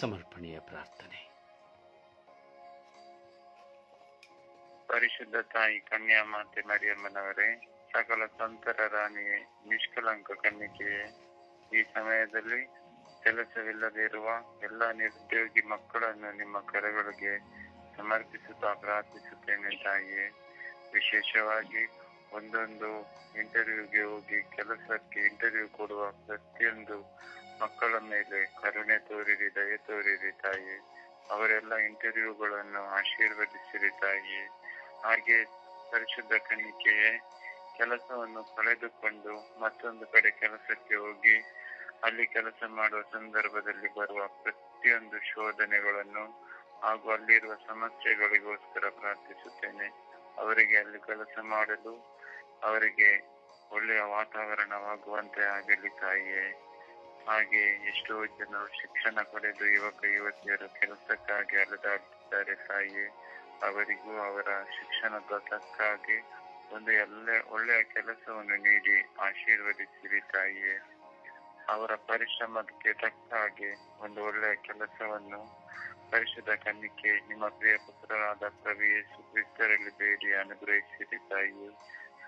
ಸಮರ್ಪಣೆಯ ಪ್ರಾರ್ಥನೆ. ಪರಿಶುದ್ಧ ತಾಯಿ ಕನ್ಯಾ ಮಾತೆ ಮರಿಯಮ್ಮನವರೇ, ಸಕಲ ಸಂತರ ರಾಣಿಯೇ ನಿಷ್ಕಲಂಕ ಕನ್ನಿಕೆಯೇ, ಈ ಸಮಯದಲ್ಲಿ ಕೆಲಸವಿಲ್ಲದಿರುವ ಎಲ್ಲ ನಿರುದ್ಯೋಗಿ ಮಕ್ಕಳನ್ನು ನಿಮ್ಮ ಕರೆಗಳಿಗೆ ಸಮರ್ಪಿಸುತ್ತಾ ಪ್ರಾರ್ಥಿಸುತ್ತೇನೆ ತಾಯಿಯೇ. ವಿಶೇಷವಾಗಿ ಒಂದೊಂದು ಇಂಟರ್ವ್ಯೂಗೆ ಹೋಗಿ ಕೆಲಸಕ್ಕೆ ಇಂಟರ್ವ್ಯೂ ಕೊಡುವ ಪ್ರತಿಯೊಂದು ಮಕ್ಕಳ ಮೇಲೆ ಕರುಣೆ ತೋರಿರಿ, ದಯೆ ತೋರಿರಿ ತಾಯಿ. ಅವರೆಲ್ಲ ಇಂಟರ್ವ್ಯೂಗಳನ್ನು ಆಶೀರ್ವದಿಸಿರಿ ತಾಯಿ. ಹಾಗೆ ಪರಿಶುದ್ಧ ಕಣಿಕೆಯೇ, ಕೆಲಸವನ್ನು ಕಳೆದುಕೊಂಡು ಮತ್ತೊಂದು ಕಡೆ ಕೆಲಸಕ್ಕೆ ಹೋಗಿ, ಅಲ್ಲಿ ಕೆಲಸ ಮಾಡುವ ಸಂದರ್ಭದಲ್ಲಿ ಬರುವ ಪ್ರತಿಯೊಂದು ಶೋಧನೆಗಳನ್ನು ಹಾಗೂ ಅಲ್ಲಿರುವ ಸಮಸ್ಯೆಗಳಿಗೋಸ್ಕರ ಪ್ರಾರ್ಥಿಸುತ್ತೇನೆ. ಅವರಿಗೆ ಅಲ್ಲಿ ಕೆಲಸ ಮಾಡಲು, ಅವರಿಗೆ ಒಳ್ಳೆಯ ವಾತಾವರಣವಾಗುವಂತೆ ಆಗಲಿ ತಾಯಿಯೇ. ಹಾಗೆ ಎಷ್ಟೋ ಜನರು ಶಿಕ್ಷಣ ಪಡೆದು ಯುವಕ, ಯುವತಿಯರು ಕೆಲಸಕ್ಕಾಗಿ ಅಲೆದಾಡುತ್ತಿದ್ದಾರೆ ತಾಯಿಯೇ. ಅವರಿಗೂ ಅವರ ಶಿಕ್ಷಣದ ತಕ್ಕಾಗಿ ಒಂದು ಎಲ್ಲ, ಒಳ್ಳೆಯ ಕೆಲಸವನ್ನು ನೀಡಿ ಆಶೀರ್ವದಿಸಿರಿ ತಾಯಿಯೇ. ಅವರ ಪರಿಶ್ರಮಕ್ಕೆ ತಕ್ಕ ಹಾಗೆ ಒಂದು ಒಳ್ಳೆಯ ಕೆಲಸವನ್ನು ಪರಿಶುದ್ಧ ಕನ್ನಿಕೆ, ನಿಮ್ಮ ಪ್ರಿಯ ಪುತ್ರರಾದ ಕವಿ ಯೇಸು ಕ್ರಿಸ್ತರಲ್ಲಿ ಬೇಡಿ, ಅನುಗ್ರಹಿಸಿರಿ ತಾಯಿಯೇ.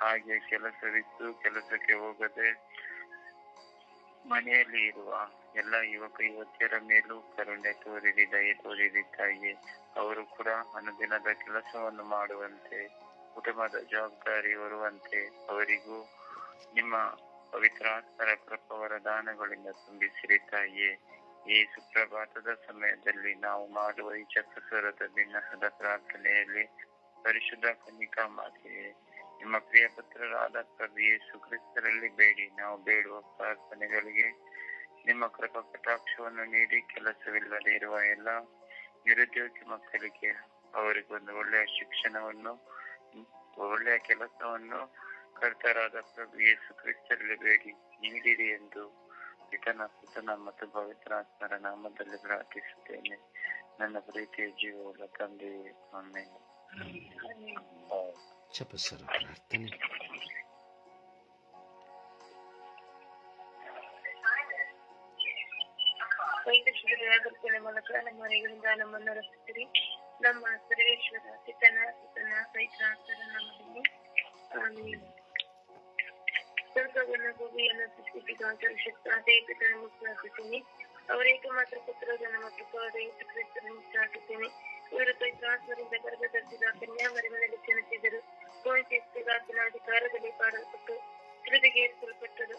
ಹಾಗೆ ಕೆಲಸವಿದ್ದು ಕೆಲಸಕ್ಕೆ ಹೋಗದೆ ಮನೆಯಲ್ಲಿ ಇರುವ ಎಲ್ಲ ಯುವಕ ಯುವತಿಯರ ಮೇಲೂ ಕರುಣೆ ತೋರಿರಿ, ದಯೆ ತೋರಿರಿ ತಾಯಿಯೇ. ಅವರು ಕೂಡ ಅನುದಿನದ ಕೆಲಸವನ್ನು ಮಾಡುವಂತೆ, ಕುಟುಂಬದ ಜವಾಬ್ದಾರಿ ಹೊರುವಂತೆ ಅವರಿಗೂ ನಿಮ್ಮ ಪವಿತ್ರಾತ್ಮರ ಕೃಪವರ ದಾನಗಳಿಂದ ತುಂಬಿಸಿರಿ ತಾಯಿಯೇ. ಈ ಸುಪ್ರಭಾತದ ಸಮಯದಲ್ಲಿ ನಾವು ಮಾಡುವ ಈ ಚಕ್ರಸ್ವರದ ಭಿನ್ನಸದ ಪ್ರಾರ್ಥನೆಯಲ್ಲಿ ಪರಿಶುದ್ಧ ಕನಿಕಾ ಮಾತೆಯೇ ನಿಮ್ಮ ಪ್ರಿಯ ಪುತ್ರರಾದ ಪ್ರಭು ಯೇಸು ಕ್ರಿಸ್ತರಲ್ಲಿ ಬೇಡಿ. ನಾವು ಬೇಡುವ ಪ್ರಾರ್ಥನೆಗಳಿಗೆ ನಿಮ್ಮ ಕೃಪಾ ಕಟಾಕ್ಷವನ್ನು ನೀಡಿ ಕೆಲಸವಿಲ್ಲದೆ ಇರುವ ಎಲ್ಲ ನಿರುದ್ಯೋಗಿ ಮಕ್ಕಳಿಗೆ ಅವರಿಗೊಂದು ಒಳ್ಳೆಯ ಶಿಕ್ಷಣವನ್ನು ಒಳ್ಳೆಯ ಕೆಲಸವನ್ನು ಕರ್ತರಾದ ಪ್ರಭು ಯೇಸು ಕ್ರಿಸ್ತರಲ್ಲಿ ಬೇಡಿ. ನೀಡಿರಿ ಎಂದು ಪಿತನ ಪುತನ ಮತ್ತು ಪವಿತ್ರಾತ್ಮರ ನಾಮದಲ್ಲಿ ಪ್ರಾರ್ಥಿಸುತ್ತೇನೆ. ನನ್ನ ಪ್ರೀತಿಯ ಜೀವವುಳ್ಳ ತಂದೆಯೇ ಆಮೇಲೆ ಜಪಸರ ಪ್ರಾರ್ಥನೆ ವೈದ್ಯಶಿಬಿರ ಮೂಲಕ ನಮ್ಮ ಮನೆಗಳಿಂದ ನಮ್ಮನ್ನು ರಕ್ಷಿಸಿರಿ ನಮ್ಮ ಸರ್ವೇಶ್ವರ ಪಿತನ ಸುತನ ಪವಿತ್ರಾತ್ಮರ ನಮ್ಮಲ್ಲಿ ಸ್ವರ್ಗವನ್ನು ಭೂಮಿಯನ್ನು ಸೃಷ್ಟಿಸಿದ ಸರ್ವಶಕ್ತ ಪಿತನನ್ನು ಪ್ರಾರ್ಥಿಸುತ್ತೇನೆ ಅವರೇಕ ಮಾತ್ರ ಪುತ್ರ ಜನ ಮತ್ತು ಕ್ರಿಸ್ತರನ್ನು ಪ್ರಾರ್ಥಿಸುತ್ತೇನೆ ಇವರು ಪವಿತ್ರಾತ್ಮರಿಂದ ಗರ್ಭಧರಿಸಿದ ಕನ್ಯಾಮರಿಮನಲ್ಲಿ ಜನಿಸಿದರು ಗೋವಿಂದ ಅಧಿಕಾರದಲ್ಲಿ ಪಾಡಲ್ಪಟ್ಟು ಹೃದಯಗೆ ಏರಿಸಲ್ಪಟ್ಟರು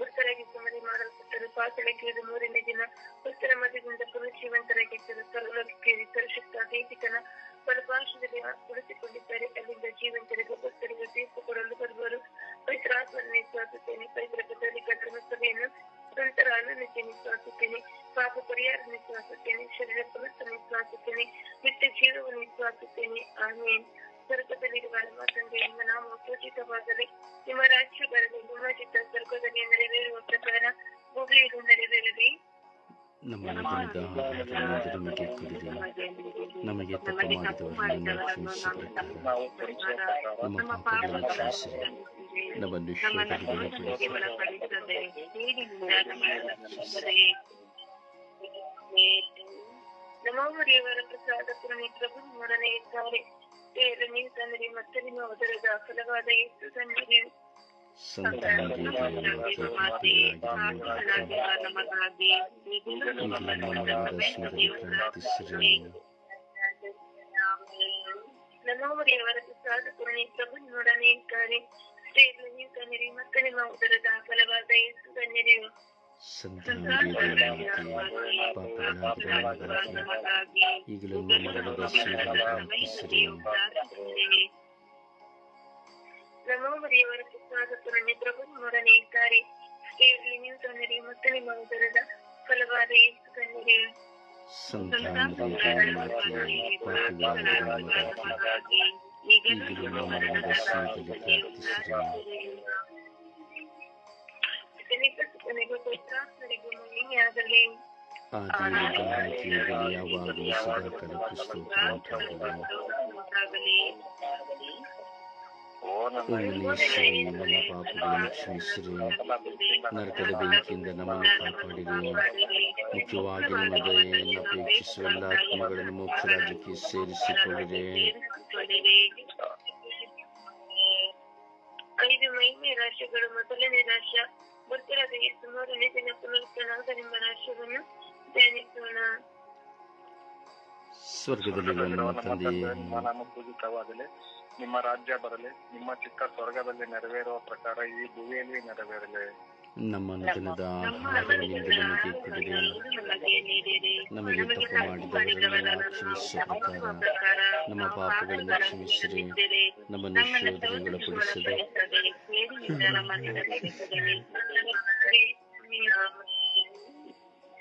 ಮೃತರಾಗಿ ಸಮಾಧಿ ಮಾಡಲ್ಪಟ್ಟರು ಪಾತಳಕ್ಕಿಳಿದು ಮೂರನೇ ದಿನ ಮೃತರ ಮಧ್ಯದಿಂದ ಪುನರ್ಜೀವಂತರಾಗಿದ್ದರು ಸರ್ವಲೋಕಕ್ಕೆ ಸರ್ವಶಕ್ತ ದೈವಿಕನ ಬಲಪಾರ್ಶ್ವದಲ್ಲಿ ಉಳಿಸಿಕೊಂಡಿದ್ದಾರೆ ಅಲ್ಲಿಂದ ಜೀವಂತರಿಗೆ ಭಕ್ತರಿಗೆ ತೀರ್ಪು ಕೊಡಲು ಬರುವರು ಪವಿತ್ರಾತ್ಮನ ವಿಶ್ವಾಸುತ್ತೇನೆ ಪವಿತ್ರ ಕಥೋಲಿಕ ಧರ್ಮಸಭೆಯನ್ನು ನಂತರ ಅನನ್ಯತೆ ನಿಶ್ವಾಸುತ್ತೇನೆ ಪಾಪ ಪರಿಹಾರ ನಿಶ್ವಾಸುತ್ತೇನೆ ಶರೀರ ಪುನಃ ನಿಶ್ವಾಸುತ್ತೇನೆ ನಿತ್ಯ ಜೀವವನ್ನು ನಿಶ್ವಾಸುತ್ತೇನೆ ಆಮೇನ್. ಸ್ವರ್ಗದಲ್ಲಿರುವ ನಮ್ಮ ತಂದೆ, ನಿಮ್ಮ ನಾಮ ಪೂಜಿತವಾಗಲಿ ನಿಮ್ಮ ರಾಜ್ಯ ಬರಲಿ, ನಿಮ್ಮ ಚಿತ್ತ ಸ್ವರ್ಗದಲ್ಲಿ ನೆರವೇರುವ ಪ್ರಕಾರ ಭೂಮಿಯಲ್ಲೂ ನೆರವೇರಲಿ. ನಮ್ಮ ನಮಗೆ ತಪ್ಪು ಮಾಡಿದವರನ್ನು ನಮ್ಮ ಪಾಪಗಳನ್ನು ನಮ್ಮನ್ನು ಶೋಧನೆಗೆ ಒಳಪಡಿಸಿ ನಮೋಮರಿಯವರ ಪ್ರಸಾದ ಪುರಣಿ ಪ್ರಭು ನಿಮ್ಮೊಡನೆ ಇದ್ದಾರೆ ದೇವರು ನೀವು ತಂದಿರಿ ಮತ್ತು ನಿಮ್ಮ ಉದರದ ಫಲವಾದ ಯೇಸು ತಂದಿರಿ ಸಂತಾನರಿಗೆ ನಮಗಾಗಿ ಈಗಲೂ ಮರಣದ ಸಮಯದಲ್ಲಿ ಪ್ರಾರ್ಥಿಸಿರಿ ನಮೋಮರಿಯವರ ಪ್ರಸಾದ ಪುರಣಿ ಪ್ರಭು ನಿಮ್ಮೊಡನೆ ಇದ್ದಾರೆ ದೇವರು ನೀವು ತಂದಿರಿ ಮತ್ತು ನಿಮ್ಮ ಉದರದ ಫಲವಾದ ಯೇಸು ತಂದಿರಿ ಈಗಲೂ ಪ್ರಭು ನಿಮ್ಮೊಡನೆ ಇದ್ದಾರೆ. ದೇವರಲ್ಲಿ ನೀವು ತಂದಿರಿ ಮತ್ತು ನಿಮ್ಮ ಉದರದ ಫಲವಾದ ಯೇಸು ತಂದಿರಿ ಸಂತಾನರಿಗೆ ಪಾಪಗಳ ಈಗಲೂ ಮರಣದ ಸಮಯದಲ್ಲಿ ಪ್ರಾರ್ಥಿಸಿರಿ ಸುತನಿಗೂ ಪವಿತ್ರಾತ್ಮರಿಗೂ ಮಹಿಮೆಯಾಗಲಿ ಆದಿಯಾಗಲಿ ಯಾವಾಗಲೂ ಸದಾಕಾಲ ಕ್ರಿಸ್ತೋತ್ತರಾಗಲಿ ಓ ನನ್ನ ಉನ್ನೀಶ್ವರಿ ನಮ್ಮ ಪಾಪಗಳನ್ನು ಕ್ಷಮಿಸಿರಿ ನರಕದ ಬೆಂಕಿಯಿಂದ ನಮ್ಮನ್ನು ಕಾಪಾಡಿರಿ ಮುಖ್ಯವಾಗಿ ನಿಮ್ಮ ದಯೆಯನ್ನು ಅಪೇಕ್ಷಿಸುವ ಎಲ್ಲ ಆತ್ಮಗಳನ್ನು ಮೋಕ್ಷ ರಾಜ್ಯಕ್ಕೆ ಸೇರಿಸಿಕೊಳ್ಳಿರಿ ಐದು ಮಹಿಮೆ ರಾಶಿಗಳು ಮೊದಲನೇ ರಾಶ ಮೃತರಾದ ಯೇಸು ಮೂರನೇ ದಿನ ಪುನರುತ್ಥಾನದ ನಿಮ್ಮ ರಾಶಿಯನ್ನು ಧ್ಯಾನಿಸೋಣ ಸ್ವರ್ಗದಲ್ಲಿರುವ ನಮ್ಮ ನಮ್ಮ ತಂದೆಯೇ ತಂದೆ ನಿಮ್ಮ ರಾಜ್ಯ ಬರಲಿ ನಿಮ್ಮ ಚಿಕ್ಕ ಸ್ವರ್ಗದಲ್ಲಿ ನೆರವೇರುವ ಪ್ರಕಾರ ಈ ಭೂಮಿಯಲ್ಲಿ ನೆರವೇರಲಿ. ನಮ್ಮ ಅನುದಿನದ ನಮಗೆ ತಪ್ಪು ಮಾಡಿದವರನ್ನು ನಮ್ಮ ಪಾಪಗಳನ್ನು ಕ್ಷಮಿಸಿರಿ. ನಮ್ಮನ್ನು ಶೋಧನೆಗೊಳಪಡಿಸದೆ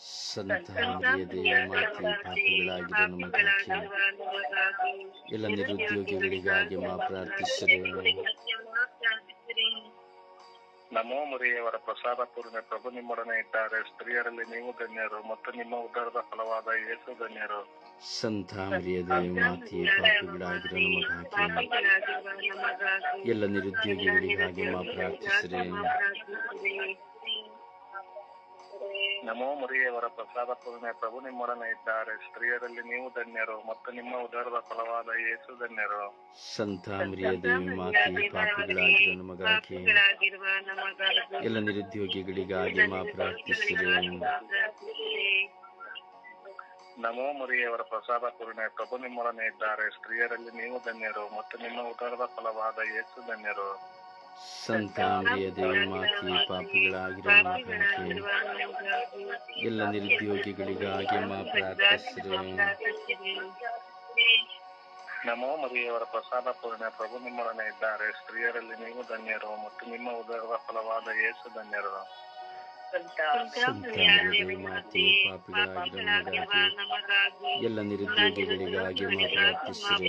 ಸಂತ ಮರಿಯದೆ ಮಾತೆಯ ಪಾಪಿಗಳಾಗಿರ ನಮಗಾಗಿ ಎಲ್ಲ ನಿರುದ್ಯೋಗಿಗಳಿಗಾಗಿ ಮಾ ಪ್ರಾರ್ಥಿಸಿದೆವು ನಮೋ ಮುರಿಯವರ ಪ್ರಸಾದ ಪೂರ್ಣ ಪ್ರಭು ನಿಮ್ಮೊಡನೆ ಇದ್ದಾರೆ. ಸ್ತ್ರೀಯರಲ್ಲಿ ನೀವು ಧನ್ಯರು ಮತ್ತು ನಿಮ್ಮ ಉದರದ ಫಲವಾದ ಯೇಸು ಧನ್ಯರು. ಸಂತ ಮರಿಯದೆ ಮಾತೆಯ ಪಾಪಿಗಳಾಗಿರ ನಮಗಾಗಿ. ಎಲ್ಲ ನಿರುದ್ಯೋಗಿಗಳಿಗಾಗಿ ಮಾ ಪ್ರಾರ್ಥಿಸಿರಿ. ನಮೋ ಮುರಿಯವರ ಪ್ರಸಾದ ಪೂರ್ಣೆ ಪ್ರಭು ನಿಮ್ಮೊಡನೆ ಇದ್ದಾರೆ. ಸ್ತ್ರೀಯರಲ್ಲಿ ನೀವು ಧನ್ಯರು ಮತ್ತು ನಿಮ್ಮ ಉದರದ ಫಲವಾದ ಯೇಸು ಧನ್ಯರು. ಸಂತ ದೇವಿ ನಮಗಾಗಿ ಎಲ್ಲ ನಿರುದ್ಯೋಗಿಗಳಿಗಾಗಿ ಮಾ ಪ್ರಾರ್ಥಿಸಿರಿ. ನಮೋ ಮುರಿಯವರ ಪ್ರಸಾದ ಪೂರ್ಣೆ ಪ್ರಭು ನಿಮ್ಮೊಡನೆ ಇದ್ದಾರೆ. ಸ್ತ್ರೀಯರಲ್ಲಿ ನೀವು ಧನ್ಯರು ಮತ್ತು ನಿಮ್ಮ ಉದರದ ಫಲವಾದ ಯೇಸು ಧನ್ಯರು. ಸಂತ ಮರಿಯದೆ ಮಾತೆಯ ಪಾಪಿಗಳಾಗಿರ ನಮಗಾಗಿ ಎಲ್ಲ ನಿರುದ್ಯೋಗಿಗಳಿಗಾಗಿ ಮಾ ಪ್ರಾರ್ಥಿಸಿರಿ ನಮೋ ಮರಿಯವರ ಪ್ರಸಾದ ಪೂರ್ಣ. ಪ್ರಭು ನಿಮ್ಮೊಡನೆ ಇದ್ದಾರೆ. ಸ್ತ್ರೀಯರಲ್ಲಿ ನೀವು ಧನ್ಯರು ಮತ್ತು ನಿಮ್ಮ ಉದರದ ಫಲವಾದ ಯೇಸು ಧನ್ಯರು. ಎಲ್ಲ ನಿರುದ್ಯೋಗಿಗಳಿಗಾಗಿ ಮಾ ಪ್ರಾರ್ಥಿಸಿರಿ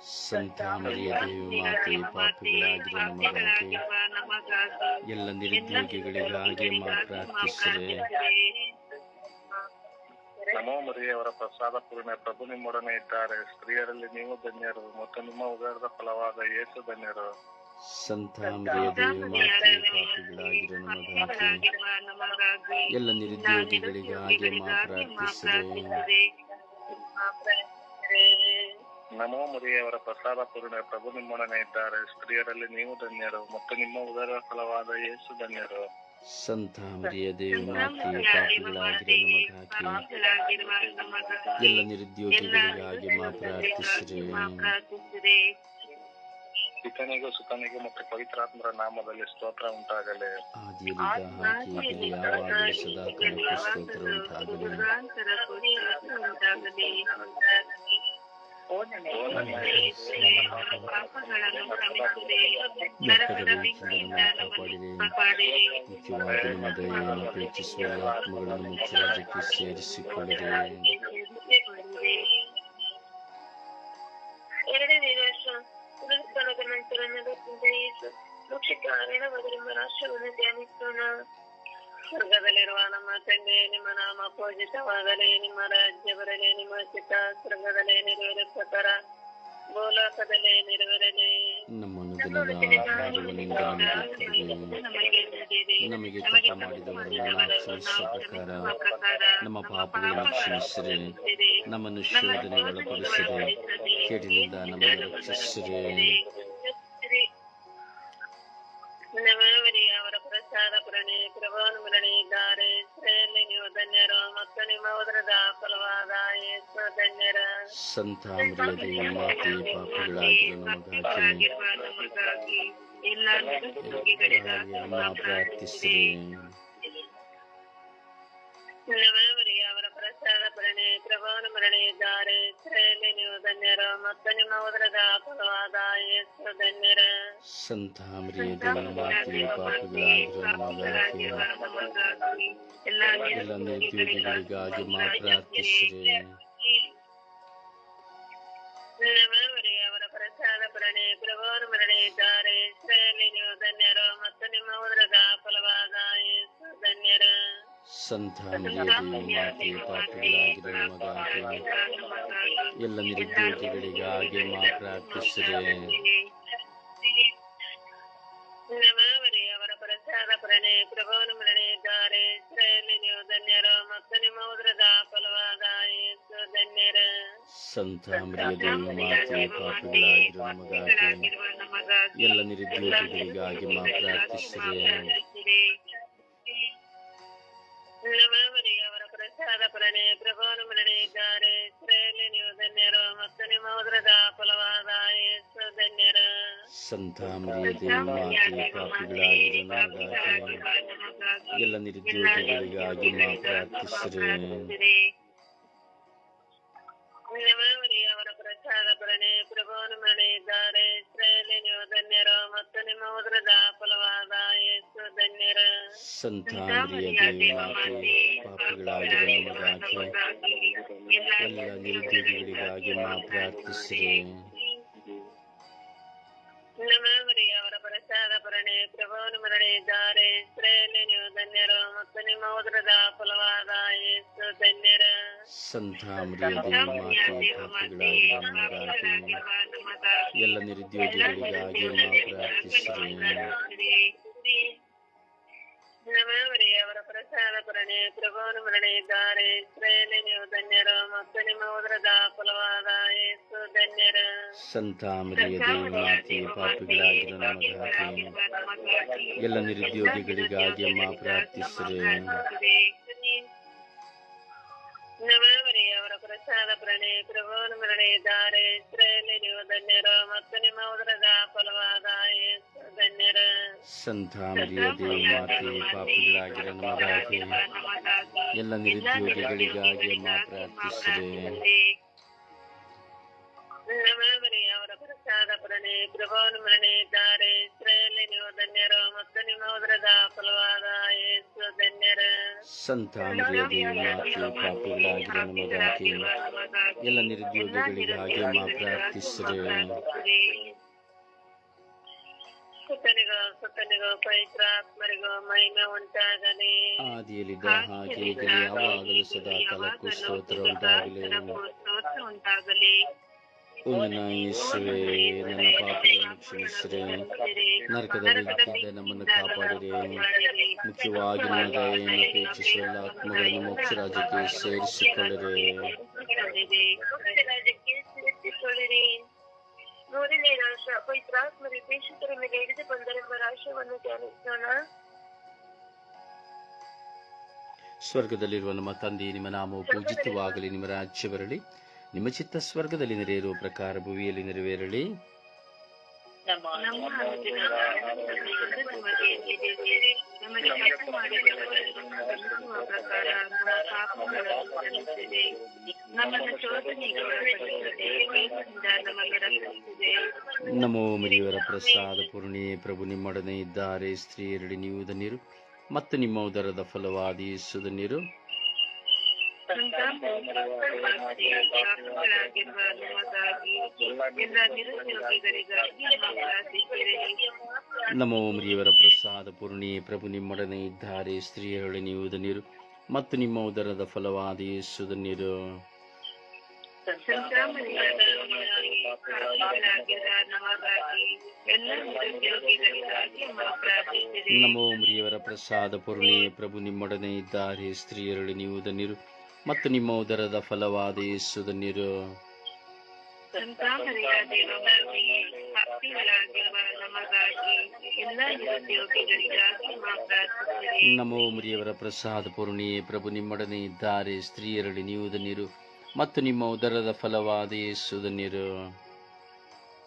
ಸಂತ ದೇವ ಮಾತೆಯ ಪಾಪಿಗಳಾಗಿರುವ ನಮಗಾಗಿ ಎಲ್ಲ ನಿರುದ್ಯೋಗಿಗಳಿಗಾಗಿ ಮಾ ಪ್ರಾರ್ಥಿಸಿರಿ. ನಮೋ ಮರಿಯವರ ಪ್ರಸಾದ ಪೂರ್ಣ ಪ್ರಭು ನಿಮ್ಮೊಡನೆ ಇದ್ದಾರೆ. ಸ್ತ್ರೀಯರಲ್ಲಿ ನೀವು ಧನ್ಯರು ಮತ್ತು ನಿಮ್ಮ ಉದರದ ಫಲವಾದ ಯೇಸು ಧನ್ಯರು. ಸಂತ ಮರಿಯದೆ ಮಾತೆಯ ಪಾಪಿಗಳಾಗಿರ ನಮಗಾಗಿ. ಎಲ್ಲ ನಿರುದ್ಯೋಗಿಗಳಿಗಾಗಿ ನಮೋ ಮುರಿಯವರ ಪ್ರಸಾದ ಪೂರ್ಣ ಪ್ರಭು ನಿಮ್ಮೊಡನೆ ಇದ್ದಾರೆ. ಸ್ತ್ರೀಯರಲ್ಲಿ ನೀವು ಧನ್ಯರು ಮತ್ತು ನಿಮ್ಮ ಉದರ ಫಲವಾದ ಯೇಸು ಧನ್ಯರು. ಸಂತ ಮರಿಯದೆ ಮಾತೆಯ ಪಾಪಿಗಳಾಗಿರ ನಮಗಾಗಿ ಎಲ್ಲ ನಿರುದ್ಯೋಗಿಗಳಿಗಾಗಿ ಮಾ ಪ್ರಾರ್ಥಿಸಿರಿ. ಪಿತನಿಗೂ ಸುತನಿಗೂ ಮತ್ತು ಪವಿತ್ರಾತ್ಮರ ನಾಮದಲ್ಲಿ ಸ್ತೋತ್ರ ಉಂಟಾಗಲಿ. ಈಗಲೇ ಯಾವಾಗಲೂ ಸದಾ ಕಾಲಕ್ಕೂ ಸ್ತೋತ್ರ ಉಂಟಾಗಲಿ. ನರಕದ ಬೆಂಕಿಯಿಂದ ನಮ್ಮನ್ನು ಕಾಪಾಡಿರಿ ಮುಖ್ಯವಾಗಿ ನಿಮ್ಮ ದಯೆಯನ್ನು ಅಪೇಕ್ಷಿಸುವ ಆತ್ಮಗಳನ್ನು ಮುಖ್ಯ ರಾಜ್ಯಕ್ಕೆ ಸೇರಿಸಿಕೊಳ್ಳಿರಿ ಎರಡನೇ ರಾಷ್ಟ್ರ ಪುನರುತ್ಥಾನದ ನಂತರ ನಲವತ್ತರಿಂದ ಯೇಸು ಮೋಕ್ಷಕ್ಕೆ ಆರಣವಾದರೆಂಬ ರಾಷ್ಟ್ರವನ್ನು ಧ್ಯಾನಿಸೋಣ ಸ್ವರ್ಗದಲ್ಲಿರುವ ನಮ್ಮ ತಂದೆ ನಿಮ್ಮ ನಾಮ ಪೂಜಿತವಾಗಲಿ. ನಿಮ್ಮ ರಾಜ್ಯ ಬರಲಿ ನಿಮ್ಮ ಚಿತ್ತ ಸ್ವರ್ಗದಲ್ಲಿ ನೆರವೇರ ಪ್ರಕಾರ ಭೂಲೋಕದಲ್ಲಿ ನೆರವೇರಲಿ. ನಮ್ಮ ಅನುದಿನದ ನಮಗೆ ಮಾಡಿದವರನ್ನು ಪ್ರಕಾರ ನಮ್ಮ ಪಾಪಗಳನ್ನು ಕ್ಷಮಿಸಿರಿ ನಮ್ಮನ್ನು ಶೋಧನೆ ಒಳಪಡಿಸಿರಿ ಕೇಟಿನಿಂದ ನಮ್ಮನ್ನು ರಕ್ಷಿಸಿರಿ. ನವರವರಿಗೆ ಅವರ ಪ್ರಸಾದ ಪುರಾಣ ಭರಣಿ ಪ್ರಭಾನು ಭರಣಿ ಇದ್ದಾರೆ ಸ್ತ್ರೀಯಲ್ಲಿ ನೀವು ಧನ್ಯರು ಮತ್ತು ನಿಮ್ಮ ಉದರದ ಫಲವಾದ ಯೇಸು ಧನ್ಯರ ಸಂತ ಮರಿಯದೇ ಮಾತೆ ಪಾಪಿಗಳಾಗಿರೋ ನಮಗಾಗಿ ನಮಗಾಗಿ ಎಲ್ಲ ನಿರುದ್ಯೋಗಿಗಳಿಗಾಗಿ ಅಮ್ಮ ಪ್ರಾರ್ಥಿಸಿರಿ ನವಮರಿಗೆ ಅವರ ಪ್ರಸಾದ ಭರಣಿ ಪ್ರಭಾನು ಭರಣಿ ಇದ್ದಾರೆ ಸ್ತ್ರೀಯಲ್ಲಿ ನೀವು ಧನ್ಯರು ಮತ್ತು ನಿಮ್ಮ ಉದರದ ಫಲವಾದ ಯೇಸು ಧನ್ಯರ. ಸಂತ ಮರಿಯದೇ ಮಾತೆ ಪಾಪಿಗಳಾಗಿರೋ ನಮಗಾಗಿ ಎಲ್ಲ ಎಲ್ಲ ನಿರ್ದೋಷಿಗಳಿಗಾಗಿ ಮಾ ಪ್ರಾರ್ಥಿಸಿರಿ ನವಮರಿಗೆ ಅವರ ಪ್ರಸಾದ ಭರಣಿ ಪ್ರಭಾನು ಭರಣಿ ಇದ್ದಾರೆ ಸ್ತ್ರೀಯಲ್ಲಿ ನೀವು ಧನ್ಯರು ಮತ್ತು ನಿಮ್ಮ ಉದರದ ಫಲವಾದ ಯೇಸು ಧನ್ಯರ. ಸಂತ ಮರಿಯದೇ ಮಾತೆ ಪಾಪಿಗಳಾಗಿರೋ ಮಗ ಎಲ್ಲ ನಿರುದ್ಯೋಗಿಗಳಿಗಾಗಿ ಮಾ ಪ್ರಾರ್ಥಿಸಿರಿ ನವಮರಿ ಅವರ ಪ್ರಸಾದ ಭರಣಿ ಪ್ರಭಾವನ ಮರಣಿ ಇದ್ದಾರೆ ಇಸ್ರಾಯೇಲಿ ನೀವು ಧನ್ಯರು ಮತ್ತು ನಿಮ್ಮ ಉದರದ ಫಲವಾದ ಯೇಸು ಧನ್ಯರ. ಸಂತ ಮಾತೆ ಪಾಪಿಗಳಾಗಿರೋ ನಮಗಾಗಿ ಎಲ್ಲ ನಿರುದ್ಯೋಗಿಗಳಿಗಾಗಿ ಮಾ ಭರಣಿ ಪ್ರಭಾವನ ಮರಣಿ ಇದ್ದಾರೆ. ಇಸ್ರಾಯೇಲಿ ನೀವು ಧನ್ಯರು ಮತ್ತು ನಿಮ್ಮ ಉದರದ ಫಲವಾದ ಯೇಸು ಧನ್ಯರ. ಸಂತ ಎಲ್ಲ ನಿರುದ್ಯೋಗಿಗಳಿಗಾಗಿ ಪ್ರಾರ್ಥಿಸಿರಿ. ಅವರ ಪ್ರಸಾದ ಭರಣಿ ಪ್ರಭಾವನ ಮರಣಿ ಇದ್ದಾರೆ. ಇಸ್ರಾಯೇಲಿ ನೀವು ಧನ್ಯರು ಮತ್ತು ನಿಮ್ಮ ಉದ್ರದ ಫಲವಾದ ಯೇಸು ಧನ್ಯರ. ಸಂತ ಮರಿಯದೇ ಮಾತೆ ನಮಗಾಗಿ ಎಲ್ಲ ನಿರುದ್ಯೋಗಿಗಳಿಗಾಗಿ ಪ್ರಾರ್ಥಿಸಿರಿ ನವಮರಿ ಅವರ ಪ್ರಸಾದ ಭರಣಿ ಪ್ರಭುವನು ಮರಣಿದ್ದಾರೆ ಇಸ್ರಾಯೇಲಿ ನೀವು ಧನ್ಯರು ಮತ್ತು ನಿಮ್ಮ ಉದ್ರದ ಸಂತ ಮರಿಯದೇ ಮಾತೆ ಪಾಪಿಗಳಾಗಿರೋ ನಮಗಾಗಿ ಎಲ್ಲ ನಿರುದ್ಯೋಗಿಗಳಿಗಾಗಿ ಪ್ರಾರ್ಥಿಸಿರಿ ಅವರ ಪ್ರಸಾದ ಭರಣಿ ಪ್ರಭಾವನ ಮರಣಿ ಇದ್ದಾರೆ ಇಸ್ರಾಯೇಲಿ ನೀವು ಧನ್ಯರು ಮತ್ತು ನಿಮ್ಮ ಉದರದ ಫಲವಾದ ಯೇಸು ಧನ್ಯರು ಸಂತಾಮರಿಯ ಮರಿಯದೇ ಪಾಪಿಗಳಾಗಿ ನಮಗಾಗಿ ಎಲ್ಲ ನಿರುದ್ಯೋಗಿಗಳಿಗಾಗಿ ಅಮ್ಮ ಪ್ರಾರ್ಥಿಸಿರಿ ಅವರ ಪ್ರಸಾದ ಪ್ರಣೆ ಪ್ರಭುವನ ಮರಣಿ ಇಸ್ರೇಲಿ ನೀವು ಧನ್ಯರು ಮತ್ತು ನಿಮ್ಮ ಉದರದ ಫಲವಾದ ಧನ್ಯರ. ಸಂತ ಮರಿಯ ಮಾತೆ ಪಾಪಿಗಳಾಗಿರೋ ನಮಗಾಗಿ ಎಲ್ಲ ನಿರುದ್ಯೋಗಿಗಳಿಗಾಗಿ ಮಾ ಪ್ರಾರ್ಥಿಸಿರಿ ಅವರ ಪ್ರಸಾದ ಭರಣಿ ತಾರೆ ಮರಣಿ ಇದ್ದಾರೆ ಇಸ್ರಾಯೇಲಿ ನೀವು ಧನ್ಯರು ಮತ್ತು ನಿಮ್ಮ ಉದರದ ಫಲವಾದ ಯೇಸು ಧನ್ಯರ. ಸಂತ ಪಾಪಿಗಳಾಗಿರೋ ನಮಗಾಗಿ ಎಲ್ಲ ನಿರುದ್ಯೋಗಿಗಳಿಗಾಗಿ ಪ್ರಾರ್ಥಿಸಿರಿ. ಸುತನಿಗೋ ಸುತನಿಗೋ ಪವಿತ್ರಾತ್ಮರಿಗೋ ಮಹಿಮೆ ಉಂಟಾಗಲಿ. ಆದಿಯಲ್ಲಿದ್ದ ಹಾಗೆ ಈಗಲೇ ಯಾವಾಗಲೂ ಸದಾ ಕಾಲಕ್ಕೂ ಸ್ತೋತ್ರ ಉಂಟಾಗಲಿ ಸ್ತೋತ್ರ ಉಂಟಾಗಲಿ. ಓ ನನ್ನ ಪಾಪಗಳನ್ನು ಕ್ಷಮಿಸಿರಿ ಬಿದ್ದ ನಮ್ಮನ್ನು ಕಾಪಾಡಿರಿ. ಮುಖ್ಯವಾಗಿ ನನ್ನ ದಯೆಯನ್ನು ಅಪೇಕ್ಷಿಸುವ ಆತ್ಮಗಳನ್ನು ಮೋಕ್ಷ ರಾಜ್ಯಕ್ಕೆ ಸೇರಿಸಿಕೊಳ್ಳಿರಿ ರಾಶ ಪವಿತ್ರಾತ್ಮರಿ ದೇಶಿತರ ಮೇಲೆ ಹಿಡಿದು ಬಂದರೆಂಬ ರಾಶವನ್ನು ಧ್ಯಾನಿಸೋಣ. ಸ್ವರ್ಗದಲ್ಲಿರುವ ನಮ್ಮ ತಂದೆ ನಿಮ್ಮ ನಾಮವು ಪೂಜಿತವಾಗಲಿ ನಿಮ್ಮ ರಾಜ್ಯ ಬರಲಿ. ನಿಮ್ಮ ಚಿತ್ತ ಸ್ವರ್ಗದಲ್ಲಿ ನೆರೆಯಿರುವ ಪ್ರಕಾರ ಭುವಿಯಲ್ಲಿ ನೆರವೇರಲಿ. ನಮೋ ಮರಿಯವರ ಪ್ರಸಾದ ಪೂರ್ಣಿ ಪ್ರಭು ನಿಮ್ಮೊಡನೆ ಇದ್ದಾರೆ ಸ್ತ್ರೀಯರಡಿ ನೀವು ಧನ್ಯರು ಮತ್ತು ನಿಮ್ಮ ಉದರದ ಫಲವಾದಿ ಯೇಸು ಧನ್ಯರು ಪಾಪಿಗಳಾಗಿರುವ ಎಲ್ಲ ನಿರುದ್ಯೋಗಿಗಳಿಗಾಗಿ ನಮೋ ಮರಿಯವರ ಪ್ರಸಾದ ಪೂರ್ಣಿ ಪ್ರಭು ನಿಮ್ಮೊಡನೆ ಇದ್ದಾರೆ. ಸ್ತ್ರೀಯರಡಿ ನೀವು ಧನ್ಯರು ಮತ್ತು ನಿಮ್ಮ ಉದರದ ಫಲವಾದ ಯೇಸು ಧನ್ಯರು ನಮಗಾಗಿ, ನಮಗಾಗಿ. ನಮೋ ಮುರಿಯವರ ಪ್ರಸಾದ ಪೂರ್ಣಿ ಪ್ರಭು ನಿಮ್ಮೊಡನೆ ಇದ್ದಾರೆ. ಸ್ತ್ರೀಯರಡಿ ನೀವು ಧನ್ಯರು ಮತ್ತು ನಿಮ್ಮ ಉದರದ ಫಲವಾದ ಯೇಸುದ ನೀರು. ನಮೋ ಮುರಿಯವರ ಪ್ರಸಾದ ಪೂರ್ಣಿಯೇ ಪ್ರಭು ನಿಮ್ಮೊಡನೆ ಇದ್ದಾರೆ ಸ್ತ್ರೀಯರಲ್ಲಿ ನೀವು ನೀರು ಮತ್ತು ನಿಮ್ಮ ಉದರದ ಫಲವಾದ ಯೇಸುದ ಧನ್ಯರು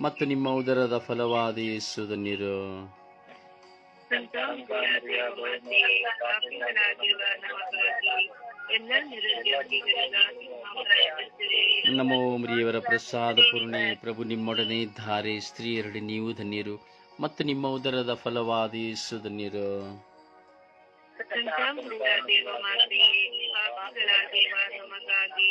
ಮತ್ತು ನಿಮ್ಮ ಉದರದ ಫಲವಾದ ಯೇಸು ಧನ್ಯರು ಸಂತಾಮರಿಯ ದೇವಮಾತೆಯೇ ಪಾಪಗಳಾಗಿರುವ ನಮಗಾಗಿ ಎಲ್ಲಾ ನಿರುದ್ಯೋಗಿಗಳಿಗಾಗಿ ಮಾ ಪ್ರಾರ್ಥಿಸಿರಿ ನಮೋ ಮರಿಯವರ ಪ್ರಸಾದ ಪೂರ್ಣೆ, ಪ್ರಭು ನಿಮ್ಮೊಡನೆ ಇದ್ದಾರೆ ಸ್ತ್ರೀಯರಡೆ ನೀವು ಧನ್ಯರು ಮತ್ತು ನಿಮ್ಮ ಉದರದ ಫಲವಾದ ಯೇಸು ಧನ್ಯರು ದೇವ ಮಾತೆ ನಮಗಾಗಿ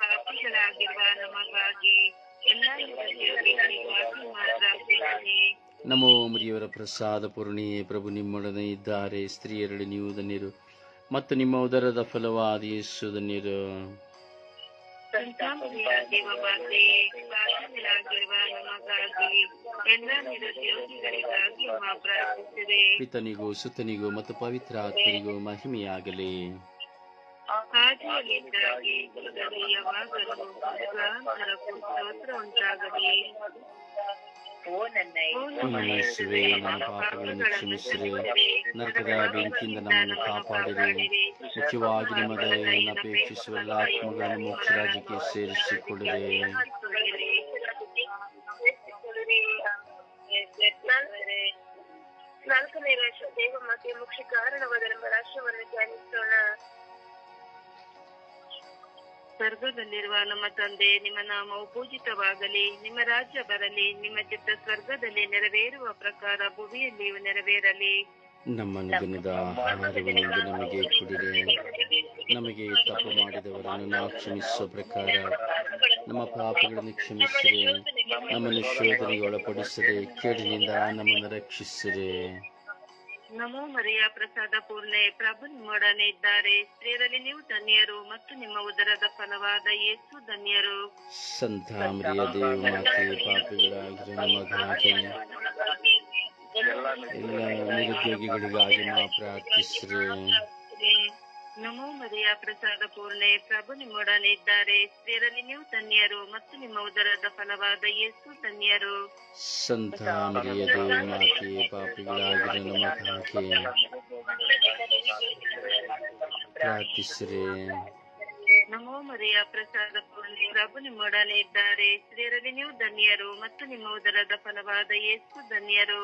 ಪಾಪಿಗಳಾಗಿರುವ ನಮಗಾಗಿ ಎಲ್ಲ ನಮೋ ಮರಿಯವರ ಪ್ರಸಾದ ಪೂರ್ಣಿಯೇ ಪ್ರಭು ನಿಮ್ಮೊಡನೆ ಇದ್ದಾರೆ. ಸ್ತ್ರೀಯರಲ್ಲಿ ನೀವು ಧನ್ಯರು ಮತ್ತು ನಿಮ್ಮ ಉದರದ ಫಲವಾದ ಯೇಸು ಧನ್ಯರು ಪಿತನಿಗೂ ಸುತನಿಗೂ ಮತ್ತು ಪವಿತ್ರ ಆತ್ಮನಿಗೂ ಮಹಿಮೆಯಾಗಲಿ. ಆದಿಯಲ್ಲಿದ್ದಾಗಿ ಓ ನನ್ನ ಯೇಸುವೇ ಬೆಂಕಿಯಿಂದ ನಮ್ಮನ್ನು ಕಾಪಾಡಿರಿ. ಮುಖ್ಯವಾಗಿ ನಿಮ್ಮ ದಯೆಯನ್ನು ಅಪೇಕ್ಷಿಸುವ ಆತ್ಮಗಳನ್ನು ಮೋಕ್ಷ ರಾಜ್ಯಕ್ಕೆ ಸೇರಿಸಿಕೊಳ್ಳಿರಿ. ನಾಲ್ಕನೇ ರಾಷ್ಟ್ರ ದೇವಮಾತೆಯ ಮುಖ್ಯ ಕಾರಣವಾದರೆಂಬ ರಾಷ್ಟ್ರವನ್ನು ಧ್ಯಾನಿಸೋಣ. ಸ್ವರ್ಗದಲ್ಲಿರುವ ನಮ್ಮ ತಂದೆ, ನಿಮ್ಮ ನಾಮವು ಪೂಜಿತವಾಗಲಿ. ನಿಮ್ಮ ರಾಜ್ಯ ಬರಲಿ, ನಿಮ್ಮ ಚಿತ್ತ ಸ್ವರ್ಗದಲ್ಲಿ ನೆರವೇರುವ ಪ್ರಕಾರ ಭುವಿಯಲ್ಲಿಯೂ ನೆರವೇರಲಿ. ನಮ್ಮ ದಿನದ ಆಹಾರವನ್ನು ನಮಗೆ ಕೊಡಿರಿ. ನಮಗೆ ತಪ್ಪು ಮಾಡಿದವರನ್ನು ನಾವು ಕ್ಷಮಿಸುವ ಪ್ರಕಾರ ನಮ್ಮ ಪಾಪಗಳನ್ನು ಕ್ಷಮಿಸಿರಿ. ನಮ್ಮನ್ನು ಶೋಧನೆಗೆ ಒಳಪಡಿಸದೆ ಕೇಡಿನಿಂದ ನಮ್ಮನ್ನು ರಕ್ಷಿಸಿರಿ. ನಮೋ ಮರಿಯ ಪ್ರಸಾದ ಪೂರ್ಣೆ, ಪ್ರಭು ನಿಮ್ಮೊಡನೆ ಇದ್ದಾರೆ. ಸ್ತ್ರೀಯರಲ್ಲಿ ನೀವು ಧನ್ಯರು ಮತ್ತು ನಿಮ್ಮ ಉದರದ ಫಲವಾದ ಯೇಸು ಧನ್ಯರು. ಸಂತ ಮರಿಯ ದೇವ ಮಾತೆ, ಪಾಪಿಗಳಾಗಿರೋ ನಮಗಾಗಿ ಎಲ್ಲ ನಿರುದ್ಯೋಗಿಗಳಿಗಾಗಿ ನಾವು ಪ್ರಾರ್ಥಿಸ್ರಿ ನಮೋ ಮರಿಯ ಪ್ರಸಾದ ಪೂರ್ಣೆ ಪ್ರಭು ನಿಮ್ಮೊಡನೆ ಇದ್ದಾರೆ. ಸ್ತ್ರೀಯರಲ್ಲಿ ನೀವು ಧನ್ಯರು ಮತ್ತು ನಿಮ್ಮ ಉದರದ ಫಲವಾದ ಯೇಸು ಧನ್ಯರು. ಸಂತ ಮರಿಯ ದೇವ ಮಾತೆ ಪಾಪಿಗಳಾಗಿರೋ ನಮಗಾಗಿ ಪ್ರಾರ್ಥಿಸ್ರಿ. ನಮೋ ಮರಿಯ ಪ್ರಸಾದ ಪೂರ್ಣೆ ಪ್ರಭು ನಿಮ್ಮೊಡನೆ ಇದ್ದಾರೆ. ಸ್ತ್ರೀಯರಲ್ಲಿ ನೀವು ಧನ್ಯರು ಮತ್ತು ನಿಮ್ಮ ಉದರದ ಫಲವಾದ ಯೇಸು ಧನ್ಯರು.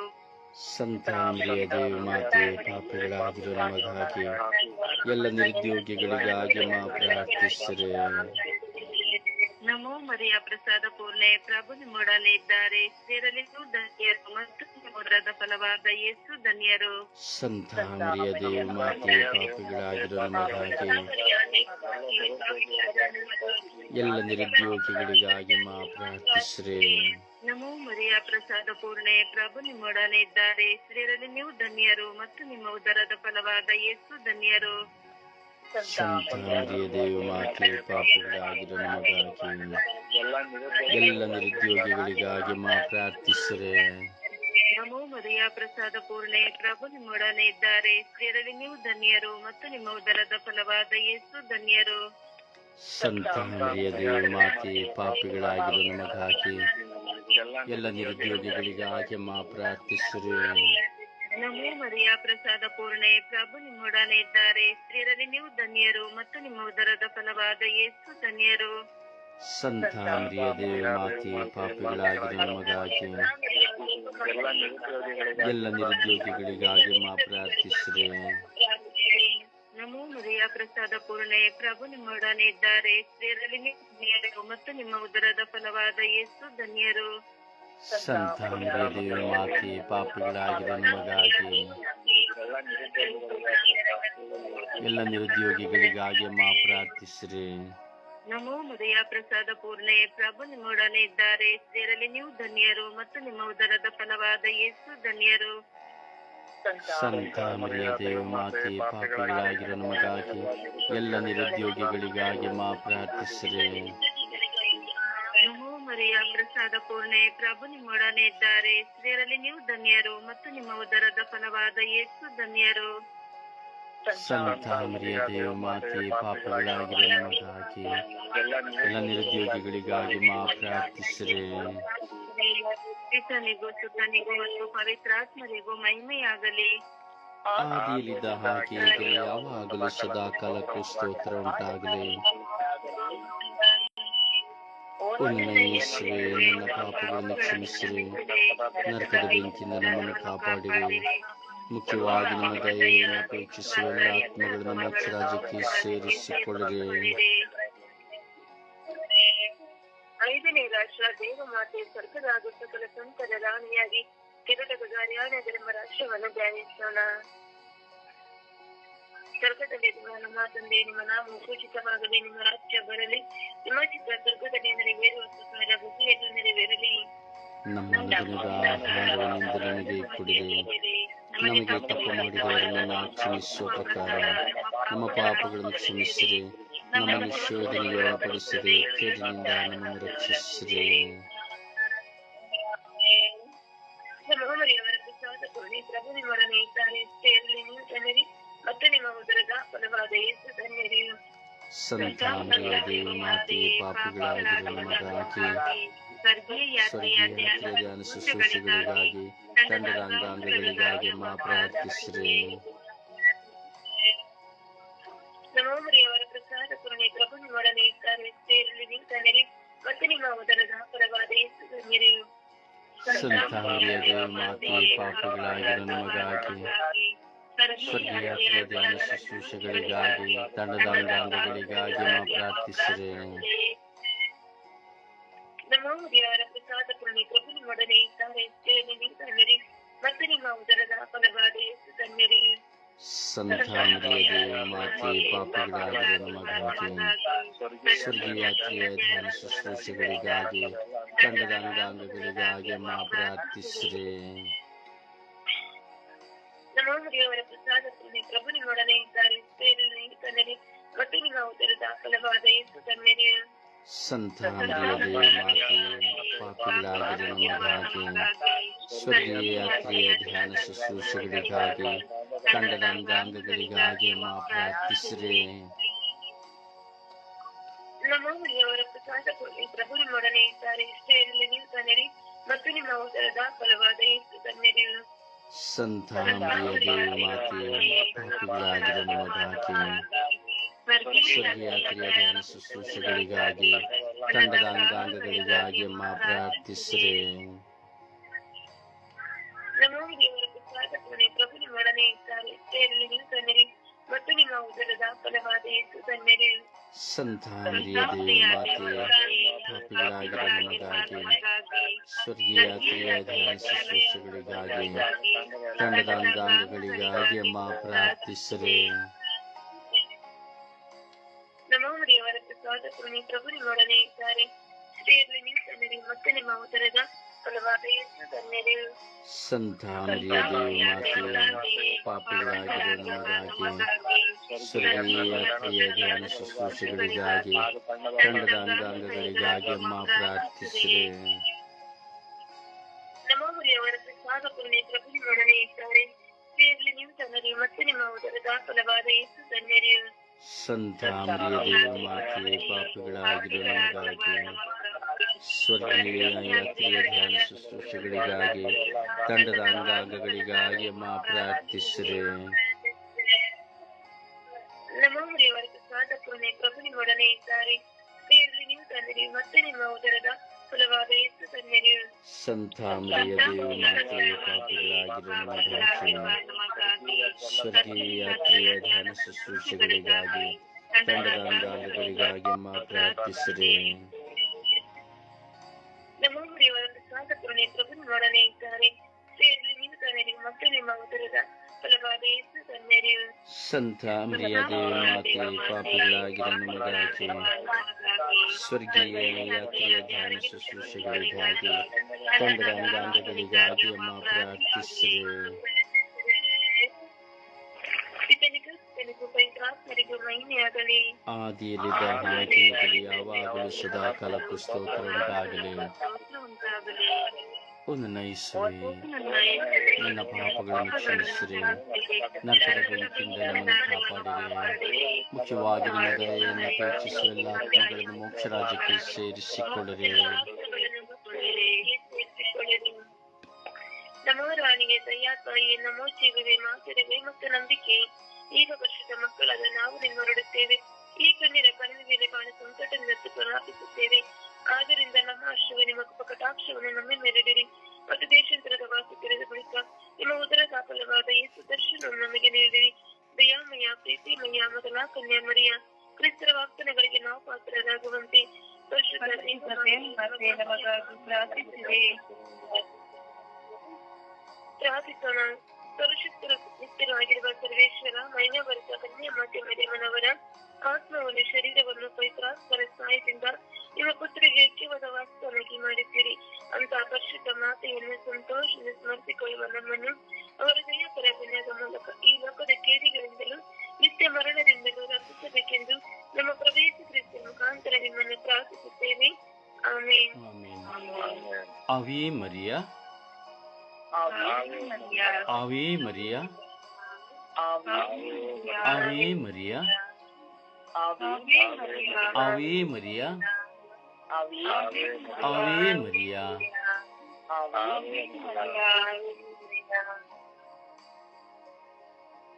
ಸಂತ ಮರಿಯ ದೇವ ಮಾತೆ ಪಾಪಿಗಳಾಗಿರೋ ನಮಗಾಗಿ. ಎಲ್ಲ ನಿರುದ್ಯೋಗಿಗಳಿಗಾಗಿ ಮಾ ಪ್ರಾರ್ಥಿಸಿದೆ ನಮೋ ಮರಿಯ ಪ್ರಸಾದ ಪೂರ್ಣೆ ಪ್ರಭು ನಿಮ್ಮೊಡನೆ ಇದ್ದಾರೆ ನೀವು ಧನ್ಯರು ಮತ್ತು ನಿಮ್ಮ ಫಲವಾದ ಯೇಸು ಧನ್ಯರು ಸಂತ ಮರಿಯ ದೇವ ಮಾತೆ ಪಾಪಿಗಳಾಗಿರೋ ನಮಗಾಗಿ ಎಲ್ಲ ನಿರುದ್ಯೋಗಿಗಳಿಗಾಗಿ ಮಾ ಪ್ರಾರ್ಥಿಸ್ರಿ ನಮೋ ಮರಿಯ ಪ್ರಸಾದ ಪೂರ್ಣೆ ಪ್ರಭು ನಿಮ್ಮೊಡನೆ ಇದ್ದಾರೆ. ಸ್ತ್ರೀಯರಲ್ಲಿ ನೀವು ಧನ್ಯರು ಮತ್ತು ನಿಮ್ಮ ಉದರದ ಫಲವಾದ ಯೇಸು ಧನ್ಯರು. ಎಲ್ಲ ನಿರುದ್ಯೋಗಿಗಳಿಗಾಗಿ ಮಾ ಪ್ರಾರ್ಥಿಸ್ರಿ. ನಮೋ ಮರಿಯ ಪ್ರಸಾದ ಪೂರ್ಣೆ ಪ್ರಭು ನಿಮ್ಮೊಡನೆ ಇದ್ದಾರೆ. ಸ್ತ್ರೀಯರಲ್ಲಿ ನೀವು ಧನ್ಯರು ಮತ್ತು ನಿಮ್ಮ ಉದರದ ಫಲವಾದ ಯೇಸು ಧನ್ಯರು. ಸಂತ ಮರಿಯ ದೇವ ಮಾತೆ ಪಾಪಿಗಳಾಗಿರೋ ನಮಗಾಗಿ ಎಲ್ಲ ನಿರುದ್ಯೋಗಿಗಳಿಗಾಗಿ ಮಾ ಪ್ರಾರ್ಥಿಸ್ರಿ. ನಮೋ ಮರಿಯ ಪ್ರಸಾದ ಪೂರ್ಣೆ ಪ್ರಭು ನಿಮ್ಮೊಡನೆ ಇದ್ದಾರೆ. ಸ್ತ್ರೀಯರಲ್ಲಿ ನೀವು ಧನ್ಯರು ಮತ್ತು ನಿಮ್ಮ ಉದರದ ಫಲವಾದ ಯೇಸು ಧನ್ಯರು. ಸಂತ ಮರಿಯ ದೇವ ಮಾತೆ ಪಾಪಿಗಳಾಗಿರೋ ನಮಗಾಗಿ ಎಲ್ಲ ನಿರುದ್ಯೋಗಿಗಳಿಗಾಗಿ ಎಲ್ಲ ನಿರುದ್ಯೋಗಿಗಳಿಗಾಗಿ ಮಾ ಪ್ರಾರ್ಥಿಸಿರಿ. ನಮೋ ಮರಿಯ ಪ್ರಸಾದ ಪೂರ್ಣೆ ಪ್ರಭು ನಿಮ್ಮೊಡನೆ ಇದ್ದಾರೆ. ಸ್ತ್ರೀಯರಲ್ಲಿ ನೀವು ಧನ್ಯರು ಮತ್ತು ನಿಮ್ಮ ಉದರದ ಫಲವಾದ ಯೇಸು ಧನ್ಯರು. ಸಂತ ದೇವ ಮಾತೆ ಪಾಪಿಗಳಾಗಿರೋ ನಮಗಾಗಿ ಎಲ್ಲ ನಿರುದ್ಯೋಗಿಗಳಿಗಾಗಿ ಮಾ ಪ್ರಾರ್ಥಿಸ್ರಿ. ನಮೋ ಮರಿಯ ಪ್ರಸಾದ ಪೂರ್ಣೆ ಪ್ರಭು ನಿಮ್ಮೊಡನೆ ಇದ್ದಾರೆ. ಸ್ತ್ರೀಯರಲ್ಲಿ ನೀವು ಧನ್ಯರು ಮತ್ತು ನಿಮ್ಮ ಉದರದ ಫಲವಾದ ಯೇಸು ಧನ್ಯರು. ಸಂತ ಮರಿಯ ದೇವ ಮಾತೆ ಪಾಪಿಗಳಾಗಿರೋ ನಮಗಾಗಿ ಎಲ್ಲ ನಿರುದ್ಯೋಗಿಗಳಿಗಾಗಿ ಮಾ ಪ್ರಾರ್ಥಿಸಿದೆ. ಮರಿಯ ಪ್ರಸಾದ ಪೂರ್ಣೆ ಪ್ರಭು ನಿಮ್ಮೊಡನೆ ಇದ್ದಾರೆ. ಸ್ತ್ರೀಯರಲ್ಲಿ ನೀವು ಧನ್ಯರು ಮತ್ತು ನಿಮ್ಮ ಉದರದ ಫಲವಾದ ಯೇಸು ಧನ್ಯರು. ಸಂತ ಮರಿಯ ದೇವ ಮಾತೆ ಪಾಪಿಗಳಾಗಿರೋ ನಮಗಾಗಿ ಎಲ್ಲ ನಿರುದ್ಯೋಗಿಗಳಿಗಾಗಿ ಮಾ ಪ್ರಾರ್ಥಿಸಿರಿ. ಪಿತನಿಗೂ ಸುತನಿಗೂ ಮತ್ತು ಪವಿತ್ರಾತ್ಮರಿಗೂ ಮಹಿಮೆಯಾಗಲಿ. ಆದಿಯಲ್ಲಿದ್ದ ಹಾಗೆ ಈಗ ಯಾವಾಗಲೂ ಸದಾ ಕಾಲಕ್ಕೂ ಸ್ತೋತ್ರ ಉಂಟಾಗಲಿ. ಓ ನನ್ನ ಯೇಸುವೆ ನನ್ನ ಪಾಪಗಳನ್ನು ಕ್ಷಮಿಸಿರಿ. ನರಕದ ಬೆಂಕಿಯಿಂದ ನಮ್ಮನ್ನು ಕಾಪಾಡಿರಿ. ಮುಖ್ಯವಾಗಿ ನಿಮ್ಮ ದಯೆಯನ್ನು ಅಪೇಕ್ಷಿಸುವ ಆತ್ಮಗಳು ನಮ್ಮ ರಾಜ್ಯಕ್ಕೆ ಸೇರಿಸಿಕೊಳ್ಳಿರಿ ಐದನೇ ರಾಷ್ಟ್ರ ದೇವಮಾತೆ ಸ್ವರ್ಗದಾಗ ಸಕಲ ಸಂತರ ರಾಣಿಯಾಗಿ ಕಿರೀಟದ ಗಾರಿಯಾದ ಧರ್ಮ ರಾಷ್ಟ್ರವನ್ನು ಧ್ಯಾನಿಸೋಣ ಸ್ವರ್ಗದಲ್ಲಿರುವ ನಮ್ಮ ತಂದೆ ನಿಮ್ಮ ನಾಮವು ಸೂಚಿತವಾಗಲಿ ನಿಮ್ಮ ರಾಜ್ಯ ಬರಲಿ ನಿಮ್ಮ ಚಿತ್ತ ಸ್ವರ್ಗದಲ್ಲಿ ನೆರವೇರುವ ಸಕಲ ಬುದ್ಧಿಯನ್ನು ನೆರವೇರಲಿ. ನಮ್ಮ ನಮಗೆ ಕೊಡಿರಿ. ನಮಗೆ ತಪ್ಪು ಮಾಡಿದವರನ್ನು ಕ್ಷಮಿಸುವ ಪ್ರಕಾರ ನಮ್ಮ ಪಾಪಗಳನ್ನು ಕ್ಷಮಿಸಿರಿ ನಮ್ಮನ್ನು ಶೋಧನೆಗೆ ಒಳಪಡಿಸಿರಿ ಕೇಡಿನಿಂದ ನಮ್ಮನ್ನು ರಕ್ಷಿಸಿರಿ ಮಹಮರಿಯವರ ಪ್ರಸಾದ ಕೊಡಿ ಪ್ರಭು ನಿಮ್ಮೊಡನೆ ಇದ್ದಾರೆ ಸ್ತ್ರೀಯರಲ್ಲಿ ನೀವು ಧನ್ಯರಿ ಮತ್ತು ನಿಮ್ಮ ಉದರದ ಫಲವಾದ ಯೇಸು ಧನ್ಯರಿ ಸಂತ ಮರಿಯ ದೇವ ಮಾತೆ ಪಾಪಿಗಳಾಗಿರುವ ನಮಗಾಗಿ ಸ್ವರ್ಗೀಯ ಸ್ವರ್ಗೀಯ ಯಾತ್ರೆಯ ಯಾತ್ರೆಯ ಧ್ಯಾನ ಶುಶ್ರೂಷೆಗಳಿಗಾಗಿ ತಂಡದ ಅಂಗಾಂಗಗಳಿಗಾಗಿ ಮಾ ಪ್ರಾರ್ಥಿಸಿರಿ ನಮೋಮರಿಯವರ ಪ್ರಸಾದ ಕರುಣೆ ಪ್ರಭು ನಿಮ್ಮೊಡನೆ ಇದ್ದಾರೆ ಸ್ತ್ರೀಯರಲ್ಲಿ ನೀವು ಧನ್ಯರಿ ಮತ್ತು ನಿಮ್ಮ ಉದರದ ಫಲವಾದ ಯೇಸು ಧನ್ಯರಿ ಸಂತ ಮರಿಯ ದೇವ ಮಾತೆ ಪಾಪಿಗಳಾಗಿರುವ ನಮಗಾಗಿ ಸ್ವರ್ಗೀಯ ಯಾತ್ರೆಯ ಧ್ಯಾನ ಶುಶ್ರೂಷೆಗಳಿಗಾಗಿ ತಂಡದ ಅಂಗಾಂಗಗಳಿಗಾಗಿ ಮಾ ಪ್ರಾರ್ಥಿಸಿರಿ ನಮೋಮರಿಯವರ ಪ್ರಸಾದ ಕರುಣೆ ಪ್ರಭು ನಿಮ್ಮೊಡನೆ ಇದ್ದಾರೆ ಸ್ತ್ರೀಯರಲ್ಲಿ ನೀವು ಧನ್ಯರಿ ಮತ್ತು ನಿಮ್ಮ ಉದರದ ಫಲವಾದ ಯೇಸು ಧನ್ಯರಿ ಸಂತ ಮರಿಯ ದೇವ ಮಾತೆ ಪಾಪಿಗಳಾಗಿರುವ ನಮಗಾಗಿ ಸ್ವರ್ಗೀಯ ಯಾತ್ರೆಯ ಧ್ಯಾನ ಶುಶ್ರೂಷೆಗಳಿಗಾಗಿ ತಂಡದ ಅಂಗಾಂಗಗಳಿಗಾಗಿ ಮಾ ಪ್ರಾರ್ಥಿಸಿರಿ ನಮೋಮರಿಯವರ ಪ್ರಸಾದ ಕರುಣೆ ಪ್ರಭು ನಿಮ್ಮೊಡನೆ ಇದ್ದಾರೆ ಸ್ತ್ರೀಯರಲ್ಲಿ ನೀವು ಧನ್ಯರಿ ಮತ್ತು ನಿಮ್ಮ ಉದರದ ಫಲವಾದ ಯೇಸು ಧನ್ಯರಿ ಸಂತ ಮರಿಯ ದೇವ ಮಾತೆ ಪಾಪಿಗಳಾಗಿರುವ ನಮಗಾಗಿ ಸ್ವರ್ಗೀಯ ಯಾತ್ರೆಯ ಧ್ಯಾನ ಶುಶ್ರೂಷೆಗಳಿಗಾಗಿ ತಂಡದ ಅಂಗಾಂಗಗಳಿಗಾಗಿ ಮಾ ಪ್ರಾರ್ಥಿಸಿರಿ ನಮೋಮರಿಯವರ ಪ್ರಸಾದ ಕರುಣೆ ಪ್ರಭು ನಿಮ್ಮೊಡನೆ ಇದ್ದಾರೆ ಸ್ತ್ರೀಯರಲ್ಲಿ ನೀವು ಧನ್ಯರಿ ಮತ್ತು ನಿಮ್ಮ ಉದರದ ಫಲವಾದ ಯೇಸು ಧನ್ಯರಿ ಸಂತ ಮರಿಯ ದೇವ ಮಾತೆ ಪಾಪಿಗಳಾಗಿರುವ ನಮಗಾಗಿ ಸ್ವರ್ಗೀಯ ಯಾತ್ರೆಯ ಧ್ಯಾನ ಶುಶ್ರೂಷೆಗಳಿಗಾಗಿ ತಂಡದ ಅಂಗಾಂಗಗಳಿಗಾಗಿ ಮಾ ಪ್ರಾರ್ಥಿಸಿರಿ ನಮೋಮರಿಯವರ ಪ್ರಸಾದ ಕರುಣೆ ಪ್ರಭು ನಿಮ್ಮೊಡನೆ ಇದ್ದಾರೆ ಸ್ತ್ರೀಯರಲ್ಲಿ ನೀವು ಧನ್ಯರಿ ಮತ್ತು ನಿಮ್ಮ ಉದರದ ಫಲವಾದ ಯೇಸು ಧನ್ಯರಿ ಸಂತ ಮರಿಯ ದೇವ ಮಾತೆ ಪಾಪಿಗಳಾಗಿರುವ ನಮಗಾಗಿ ಸ್ವರ್ಗೀಯ ಯಾತ್ರೆಯ ಧ್ಯಾನ ಶುಶ್ರೂಷೆಗಳಿಗಾಗಿ ತಂಡದ ಅಂಗಾಂಗಗಳಿಗಾಗಿ ಮಾ ಪ್ರಾರ್ಥಿಸಿರಿ ನಮೋಮರಿಯವರ ಪ್ರಸಾದ ಕರುಣೆ ಪ್ರಭು ನಿಮ್ಮೊಡನೆ ಇದ್ದಾರೆ ಸ್ತ್ರೀಯರಲ್ಲಿ ನೀವು ಧನ್ಯರಿ ಮತ್ತು ನಿಮ್ಮ ಉದರದ ಫಲವಾದ ಯೇಸು ಧನ್ಯರಿ ಸಂತ ಮರಿಯ ದೇವ ಮಾತೆ ಪಾಪಿಗಳಾಗಿರುವ ನಮಗಾಗಿ ಸ್ವರ್ಗೀಯ ಯಾತ್ರೆಯ ಧ್ಯಾನ ಶುಶ್ರೂಷೆಗಳಿಗಾಗಿ ತಂಡದ ಅಂಗಾಂಗಗಳಿಗಾಗಿ ಮಾ ಪ್ರಾರ್ಥಿಸಿರಿ ನಮೋಮರಿಯವರ ಪ್ರಸಾದ ಕರುಣೆ ಪ್ರಭು ನಿಮ್ಮೊಡನೆ ಇದ್ದಾರೆ ಸ್ತ್ರೀಯರಲ್ಲಿ ನೀವು ಧನ್ಯರಿ ಮತ್ತು ನಿಮ್ಮ ಉದರದ ಫಲವಾದ ಯೇಸು ಧನ್ಯರಿ ಸಂತ ಮರಿಯ ದೇವ ಮಾತೆಯೇ ಪಾಪಿಗಳಾಗಿರುವ ನಮಗಾಗಿ. ಸ್ವರ್ಗೀಯ ಯಾತ್ರೆಯ ಧ್ಯಾನ ಶುಶ್ರೂಷೆಗಳಿಗಾಗಿ, ತಂಡದ ಅಂಗಾಂಗಗಳಿಗಾಗಿ ಅಮ್ಮ ಪ್ರಾರ್ಥಿಸಿರಿ. ಇದ್ದಾರೆ. ನೀವು ಧನ್ಯರಿ ಮತ್ತೆ ನಿಮ್ಮ ಉದರದ ಫಲವಾದ ಯೇಸು ಧನ್ಯರಿ ಸಂತ ಮರಿಯ ದೇವಮಾತೆ ಪಾಪಿಗಳಾಗಿರೋ ನಮಗಾಗಿ ಸ್ವರ್ಗೀಯ ಕ್ರಿಯ ಧ್ಯಾನ ಶುಶ್ರೂಷೆಗಳಿಗಾಗಿ ತಂಡದ ಅಂಗಾಂಗಗಳಿಗಾಗಿ ಅಮ್ಮ ಪ್ರಾರ್ಥಿಸಿರಿ ನಮ್ಮ ದೇವರ ಪ್ರಸಾದ ಕರುಣೆ ಪ್ರಭು ನಿಮ್ಮೊಡನೆ ಇದ್ದಾರೆ ಸ್ತ್ರೀಯರಲ್ಲಿ ನೀವು ಕನ್ಯರು ಮತ್ತು ನಿಮ್ಮ ಉದರದ ಫಲವಾದ ಯೇಸು ಕನ್ಯರು ಸಂತ ಮರಿಯ ದೇವಮಾತೆ ಪಾಪಿಗಳಾಗಿರೋ ನಮಗಾಗಿ ಸ್ವರ್ಗೀಯ ಯಾತ್ರೆಯ ಧ್ಯಾನ ಶುಶ್ರೂಷೆಗಳಿಗಾಗಿ ತಂಡದ ಅಂಗಾಂಗಗಳಿಗಾಗಿ ಅಮ್ಮ ಪ್ರಾರ್ಥಿಸಿರಿ ಪಿತನಿಗೂ ಸುತ್ತನಿಗೂ ಪವಿತ್ರಾತ್ಮರಿಗೂ ಮಹಿಮೆಯಾಗಲಿ ಆದಿಯಲ್ಲಿದ್ದ ಹಾಗೆ ಈಗಲೂ ಯಾವಾಗಲೂ ಸದಾಕಾಲ ಸ್ತೋತ್ರ ಉಂಟಾಗಲಿ ಉಂಟಾಗಲಿ ಓ ನನ್ನ ಪಾಪಗಳನ್ನು ಕ್ಷಮಿಸಿರಿ ನರಕದ ಬೆಂಕಿಯಿಂದ ನಮ್ಮನ್ನು ಕಾಪಾಡಿರಿ. ಮುಖ್ಯವಾಗಿ ನಿಮ್ಮ ದಯೆಯನ್ನು ಅಪೇಕ್ಷಿಸುವ ಎಲ್ಲ ಆತ್ಮಗಳನ್ನು ಮೋಕ್ಷ ರಾಜ್ಯಕ್ಕೆ ಸೇರಿಸಿಕೊಳ್ಳಿರಿ ನಮೋ ರಾಣಿಗೆ ದಯಾ ತಾಯಿಯೇ ನಮೋ ಜೀವವೇ ಮಾತರಿವೆ ಮತ್ತು ನಂಬಿಕೆ. ಈಗ ವರ್ಷದ ಮಕ್ಕಳಾದ ನಾವು ನಿಮ್ಮೊರಡುತ್ತೇವೆ ಈ ಕಣ್ಣಿನ ಕಣ್ಣಿನ ಮೇಲೆ ಕಾಣ ಸಂಕಟದಿಂದ ಪ್ರಾರ್ಥಿಸುತ್ತೇವೆ. ಆದ್ದರಿಂದ ನಮ್ಮ ಆಶ್ರಯ ನಿಮ್ಮ ಕಟಾಕ್ಷವನ್ನು ನಮ್ಮ ಮೇಲಿಡಿರಿ ಮತ್ತು ದೇಶಾಂತರದ ವಾಸಿ ತೆರೆದ ಬಳಿಕ ನಿಮ್ಮ ಉದರ ಸಾಫಲವಾದ ಈ ಸುದರ್ಶನವನ್ನು ನಮಗೆ ನೀಡಿರಿ. ದಯಾಮಯ ಪ್ರೀತಿಮಯ ಮೊದಲ ಕನ್ಯಾ ಮರಿಯ ಕ್ರಿಸ್ತರ ವಾಗ್ದಾನಗಳಿಗೆ ನಾವು ಪಾತ್ರರಾಗುವಂತೆ ಪ್ರಾರ್ಥಿಸೋಣ. ಪರಿಶುದ್ಧರು ನಿತ್ಯರಾಗಿರುವ ಸರ್ವೇಶ್ವರ ಮೈನವರ್ಗ ಕನ್ಯಾ ಮಾತೆ ಮರಿಯಮ್ಮನವರ ಆತ್ಮವನ್ನು ಶರೀರವನ್ನು ಪವಿತ್ರಾತ್ಮರ ಸಹಾಯದಿಂದ ನಿಮ್ಮ ಪುತ್ರಿಗೆ ಜೀವದ ವಾಸ್ತವನಾಗಿ ಮಾಡಿದ್ದೀರಿ ಅಂತ ಪರಿಶುದ್ಧ ಮಾತೆಯನ್ನು ಸಂತೋಷದಿಂದ ಸ್ಮರಿಸಿಕೊಳ್ಳುವ ನಮ್ಮನ್ನು ಅವರ ದಯಪರ ವಿನ್ಯಾಸ ಮೂಲಕ ಈ ಲೋಕದ ಕೇಡಿಗಳಿಂದಲೂ ನಿತ್ಯ ಮರಣದಿಂದಲೂ ರಕ್ಷಿಸಬೇಕೆಂದು ನಮ್ಮ ಪ್ರವೇಶ ಕ್ರಿಸ್ತ ಮುಖಾಂತರ ನಿಮ್ಮನ್ನು ಪ್ರಾರ್ಥಿಸುತ್ತೇವೆ ಅವೇ ಆಮೇನ್ ಅವೇ ಮರಿಯ ಅವೇ ಮರಿಯ ಅವೇ ಮರಿಯ ಅವೇ ಮರಿಯ ಅವೇ ಮರಿಯ Amen.